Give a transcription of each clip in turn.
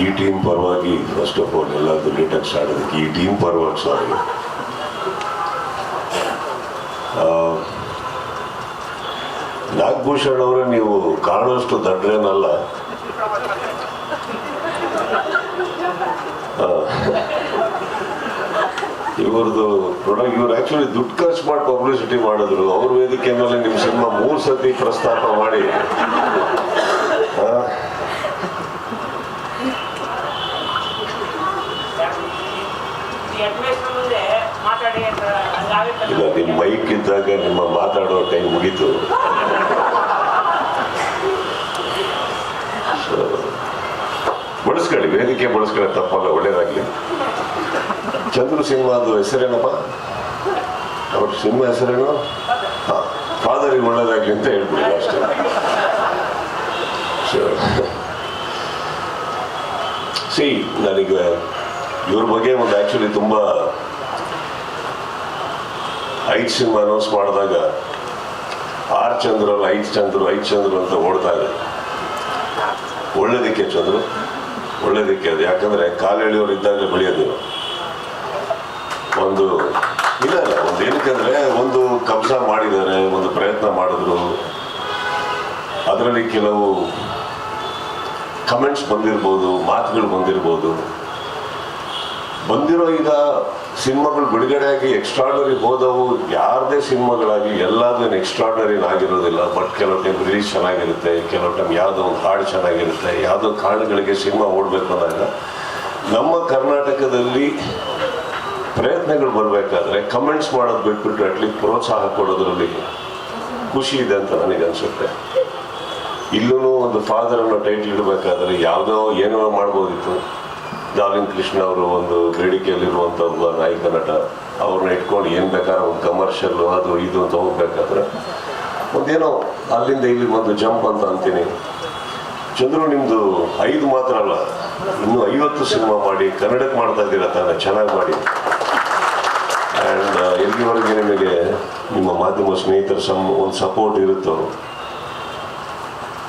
ಈ ಟೀಮ್ ಪರವಾಗಿ first of all ಎಲ್ಲ ಡಿಟೆಕ್ಸ್ ಆಡೋದಕ್ಕೆ ಈ ಟೀಮ್ ಪರವಾಗಿ ಸಾರಿ ನಾಗಭೂಷಣ್ ಅವರೇ, ನೀವು ಕಾಣುವಷ್ಟು ದಡ್ರೇನಲ್ಲ. ಇವ್ರದ್ದು ಪ್ರೊಡಕ್ಟ್ ಇವ್ರು ಆಕ್ಚುಲಿ ದುಡ್ಡು ಖರ್ಚು ಮಾಡಿ ಪಬ್ಲಿಸಿಟಿ ಮಾಡಿದ್ರು. ಅವ್ರ ವೇದಿಕೆ ಮೇಲೆ ನಿಮ್ಮ ಸಿನಿಮಾ ಮೂರು ಸತಿ ಪ್ರಸ್ತಾಪ ಮಾಡಿ. ಇಲ್ಲ ನಿಮ್ಮ ಮೈಕ್ ಇದ್ದಾಗ ನಿಮ್ಮ ಮಾತಾಡೋ ಟೈಮ್ ಮುಗೀತು. ಬಳಸ್ಕೊಳ್ಳಿ, ವೇದಿಕೆ ಬಳಸ್ಕೊಳ್ಳಿ, ತಪ್ಪಲ್ಲ, ಒಳ್ಳೇದಾಗ್ಲಿ. ಸಿಂಹ ಅದು ಹೆಸರೇನಪ್ಪ? ಅವ್ರ ಸಿಂಹ ಹೆಸರೇನು? ಹಾಂ ಫಾದರಿಗೆ ಒಳ್ಳೇದಾಗ್ಲಿ ಅಂತ ಹೇಳ್ಬಿಡಿ ಅಷ್ಟೇ. ಸಿ ನನಗೆ ಇವ್ರ ಬಗ್ಗೆ ಒಂದು ಆ್ಯಕ್ಚುಲಿ ತುಂಬ ಐದು ಸಿನಿಮಾ ಅನೌನ್ಸ್ ಮಾಡಿದಾಗ ಆರ್ ಚಂದ್ರ, ಐದು ಚಂದ್ರು ಐದು ಚಂದ್ರು ಅಂತ ಓಡ್ತಾ ಇದೆ. ಒಳ್ಳೇದಕ್ಕೆ ಚಂದ್ರು, ಒಳ್ಳೇದಕ್ಕೆ ಅದು. ಯಾಕಂದ್ರೆ ಕಾಲೆಳೆಯೋರು ಇದ್ದಾಗ ಬೆಳೆಯೋದು. ಒಂದು ಇಲ್ಲ ಒಂದು ಏನಕ್ಕಂದ್ರೆ ಒಂದು ಕಬ್ಜ ಮಾಡಿದ್ದಾರೆ, ಒಂದು ಪ್ರಯತ್ನ ಮಾಡಿದ್ರು. ಅದರಲ್ಲಿ ಕೆಲವು ಕಮೆಂಟ್ಸ್ ಬಂದಿರ್ಬೋದು, ಮಾತುಗಳು ಬಂದಿರ್ಬೋದು. ಬಂದಿರೋ ಈಗ ಸಿನಿಮಾಗಳು ಬಿಡುಗಡೆಯಾಗಿ ಎಕ್ಸ್ಟ್ರಾರ್ಡನರಿ ಹೋದವು. ಯಾರದೇ ಸಿನಿಮಾಗಳಾಗಿ ಎಲ್ಲದೂ ಎಕ್ಸ್ಟ್ರಾರ್ಡನರಿ ಆಗಿರೋದಿಲ್ಲ. ಬಟ್ ಕೆಲವು ಟೈಮ್ ರಿಲೀಸ್ ಚೆನ್ನಾಗಿರುತ್ತೆ. ಕೆಲವು ಟೈಮ್ ಯಾವುದೋ ಒಂದು ಹಾಡು ಚೆನ್ನಾಗಿರುತ್ತೆ. ಯಾವುದೋ ಕಾರಣಗಳಿಗೆ ಸಿನಿಮಾ ಓಡಬೇಕು ಅಂದಾಗ ನಮ್ಮ ಕರ್ನಾಟಕದಲ್ಲಿ ಪ್ರಯತ್ನಗಳು ಬರಬೇಕಾದ್ರೆ ಕಮೆಂಟ್ಸ್ ಮಾಡೋದು ಬಿಟ್ಬಿಟ್ಟು ಅಟ್ಲೀಸ್ಟ್ ಪ್ರೋತ್ಸಾಹ ಕೊಡೋದ್ರಲ್ಲಿ ಖುಷಿ ಇದೆ ಅಂತ ನನಗೆ ಅನಿಸುತ್ತೆ. ಇಲ್ಲೂ ಒಂದು ಫಾದರ್ ಅನ್ನೋ ಟೈಟ್ಲ್ ಇಡಬೇಕಾದ್ರೆ ಯಾವುದೋ ಏನೋ ಮಾಡ್ಬೋದಿತ್ತು. ಡಾರ್ಲಿಂಗ್ ಕೃಷ್ಣ ಅವರು ಒಂದು ಬೇಡಿಕೆಯಲ್ಲಿರುವಂಥ ಒಬ್ಬ ನಾಯಕ ನಟ ಅವ್ರನ್ನ ಇಟ್ಕೊಂಡು ಏನು ಬೇಕಾದ್ರೆ ಒಂದು ಕಮರ್ಷಿಯಲ್ ಅದು ಇದು ಅಂತ ಹೋಗ್ಬೇಕಾದ್ರೆ ಒಂದೇನೋ ಅಲ್ಲಿಂದ ಇಲ್ಲಿ ಒಂದು ಜಂಪ್ ಅಂತ ಅಂತೀನಿ. ಚಂದ್ರು ನಿಮ್ಮದು ಐದು ಮಾತ್ರ ಅಲ್ಲ, ಇನ್ನೂ ಐವತ್ತು ಸಿನಿಮಾ ಮಾಡಿ, ಕನ್ನಡಕ್ಕೆ ಮಾಡ್ತಾ ಇದ್ದೀರ ತಾನೆ, ಚೆನ್ನಾಗಿ ಮಾಡಿ. ಆ್ಯಂಡ್ ಎಲ್ಲಿವರೆಗೆ ನಿಮಗೆ ನಿಮ್ಮ ಮಾಧ್ಯಮ ಸ್ನೇಹಿತರ ಸಮ್ ಒಂದು ಸಪೋರ್ಟ್ ಇರುತ್ತೋ?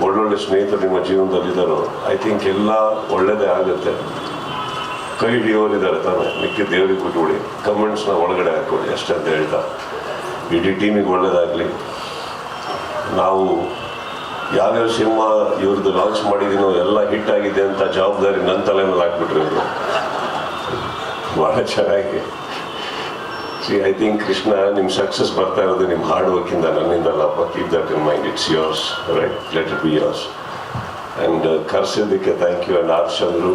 ಒಳ್ಳೊಳ್ಳೆ ಸ್ನೇಹಿತರು ನಿಮ್ಮ ಜೀವನದಲ್ಲಿದ್ದಾರೋ ಐ ಥಿಂಕ್ ಎಲ್ಲ ಒಳ್ಳೆಯದೇ ಆಗುತ್ತೆ. ಕೈ ಹಿಡಿಯೋರಿದ್ದಾರೆ ತಾನೆ. ಮಿಕ್ಕಿ ದೇವರಿಗೆ ಕಮೆಂಟ್ಸ್ ಕಮೆಂಟ್ಸ್ನ ಒಳಗಡೆ ಹಾಕ್ಕೊಡಿ. ಅಷ್ಟೇ ಅಂತ ಹೇಳ್ತಾ. ಇಡೀ ಟೀಮಿಗೆ ಒಳ್ಳೇದಾಗಲಿ. ನಾವು ಯಾವ್ಯಾವ ಸಿನಿಮಾ ಇವ್ರದ್ದು ಲಾಂಚ್ ಮಾಡಿದ್ದೀನೋ ಎಲ್ಲ ಹಿಟ್ ಆಗಿದೆ ಅಂತ ಜವಾಬ್ದಾರಿ ನನ್ನ ತಲೆ ಮೇಲೆ ಹಾಕ್ಬಿಟ್ರಿ ಇವರು. ಭಾಳ ಚೆನ್ನಾಗಿ. ಸಿ ಐ ಥಿಂಕ್ ಕೃಷ್ಣ ನಿಮ್ಮ ಸಕ್ಸಸ್ ಬರ್ತಾ ಇರೋದು ನಿಮ್ಮ ಹಾರ್ಡ್ ವರ್ಕಿಂದ ನನ್ನಿಂದಲ್ಲಪ್ಪ keep that in mind it's yours right let it be yours and ಕರ್ಸಿದ್ದಕ್ಕೆ thank you and R Chandru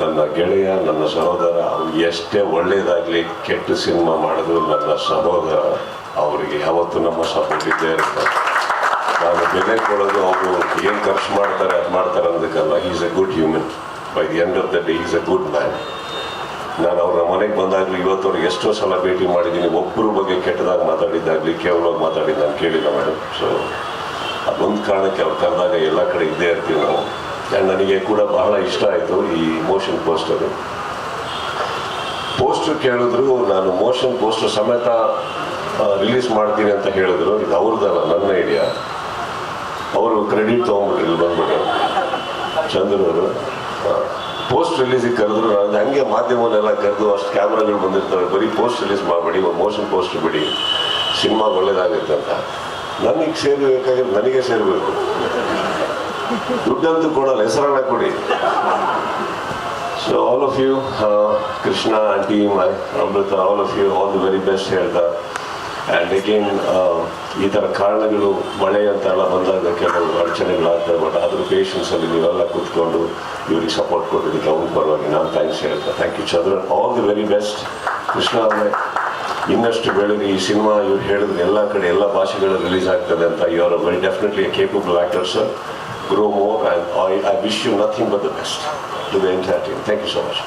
ನನ್ನ ಗೆಳೆಯ, ನನ್ನ ಸಹೋದರ, ಅವ್ರು ಎಷ್ಟೇ ಒಳ್ಳೇದಾಗಲಿ, ಕೆಟ್ಟ ಸಿನಿಮಾ ಮಾಡಿದ್ರು ನನ್ನ ಸಹೋದರ, ಅವರಿಗೆ ಯಾವತ್ತೂ ನಮ್ಮ ಸಪೋರ್ಟ್ ಇದ್ದೇ ಇರುತ್ತೆ. ನಾನು ಬೆಲೆ ಕೊಡೋದು ಅವರು ಏನು ಖರ್ಚು ಮಾಡ್ತಾರೆ, ಅದು ಮಾಡ್ತಾರೆ ಅಂದಕ್ಕಲ್ಲ is a good human by the end of the day is a good man ನಾನು ಅವ್ರ ಮನೆಗೆ ಬಂದಾಗಲೂ ಇವತ್ತವ್ರಿಗೆ ಎಷ್ಟೋ ಸಲ ಭೇಟಿ ಮಾಡಿದ್ದೀನಿ. ಒಬ್ಬರ ಬಗ್ಗೆ ಕೆಟ್ಟದಾಗಿ ಮಾತಾಡಿದ್ದಾಗಲಿ, ಕೇವಲವಾಗಿ ಮಾತಾಡಿದ್ದು ನಾನು ಕೇಳಿಲ್ಲ ಮೇಡಮ್ ಸೊ ಅದೊಂದು ಕಾರಣಕ್ಕೆ ಅವ್ರು ಕರೆದಾಗ ಎಲ್ಲ ಕಡೆ ಇದ್ದೇ ಇರ್ತೀವಿ ನಾವು. ಆ್ಯಂಡ್ ನನಗೆ ಕೂಡ ಬಹಳ ಇಷ್ಟ ಆಯಿತು ಈ ಮೋಷನ್ ಪೋಸ್ಟರು ಪೋಸ್ಟರ್ ಕೇಳಿದ್ರು, ನಾನು ಮೋಷನ್ ಪೋಸ್ಟರ್ ಸಮೇತ ರಿಲೀಸ್ ಮಾಡ್ತೀನಿ ಅಂತ ಹೇಳಿದ್ರು. ಇದು ಅವ್ರದ್ದಲ್ಲ, ನನ್ನ ಐಡಿಯಾ ಅವರು ಕ್ರೆಡಿಟ್ ತೊಗೊಂಡ್ಬಿಟ್ರು ಬಂದ್ಬಿಟ್ಟು. ಚಂದ್ರವರು ಪೋಸ್ಟ್ ರಿಲೀಸಿಗೆ ಕರೆದ್ರು. ನಾನು ಹಂಗೆ ಮಾಧ್ಯಮವನ್ನೆಲ್ಲ ಕರೆದು, ಅಷ್ಟು ಕ್ಯಾಮ್ರಾಗಳು ಬಂದಿರ್ತಾರೆ ಬರೀ ಪೋಸ್ಟ್ ರಿಲೀಸ್ ಮಾಡಬೇಡಿ, ಒಂದು ಮೋಷನ್ ಪೋಸ್ಟ್ ಬಿಡಿ. ಸಿನಿಮಾ ಒಳ್ಳೇದಾಗುತ್ತೆ ಅಂತ. ನನಗೆ ಸೇರಬೇಕಾಗಿರೋದು, ನನಗೆ ಸೇರಬೇಕು. ದುಡ್ಡಂತೂ ಕೊಡಲ್ಲ, ಹೆಸರನ್ನ ಕೊಡಿ. So all of you Krishna team Amrutha all of you all the very best ಹೇಳ್ತಾ. ಆ್ಯಂಡ್ ಅಗೇನ್ ಈ ಥರ ಕಾರಣಗಳು ಮಳೆ ಅಂತ ಎಲ್ಲ ಬಂದಾಗ ಕೆಲವು ಅಡಚಣೆಗಳಾಗ್ತವೆ ಬಟ್ ಆದರೂ ಪೇಷನ್ಸಲ್ಲಿ ನೀವೆಲ್ಲ ಕೂತ್ಕೊಂಡು ಇವ್ರಿಗೆ ಸಪೋರ್ಟ್ ಕೊಟ್ಟಿದ್ದಕ್ಕೆ ಅವ್ರ ಪರವಾಗಿ ನಾನು ಥ್ಯಾಂಕ್ಸ್ ಹೇಳ್ತಾ. Thank you Chandra all the very best Krishna ಅವರೇ, ಇನ್ನಷ್ಟು ಬೆಳಗ್ಗೆ ಈ ಸಿನಿಮಾ ಇವ್ರು ಹೇಳಿದ್ರೆ ಎಲ್ಲ ಕಡೆ ಎಲ್ಲ ಭಾಷೆಗಳು ರಿಲೀಸ್ ಆಗ್ತದೆ ಅಂತ. You are very definitely capable actor sir Grow more and I I wish you nothing but the best to the entire team thank you so much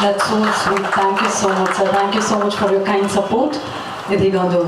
That's so sweet. Thank you so much, sir. Thank you so much for your kind support. ಇದೀಗ ಒಂದು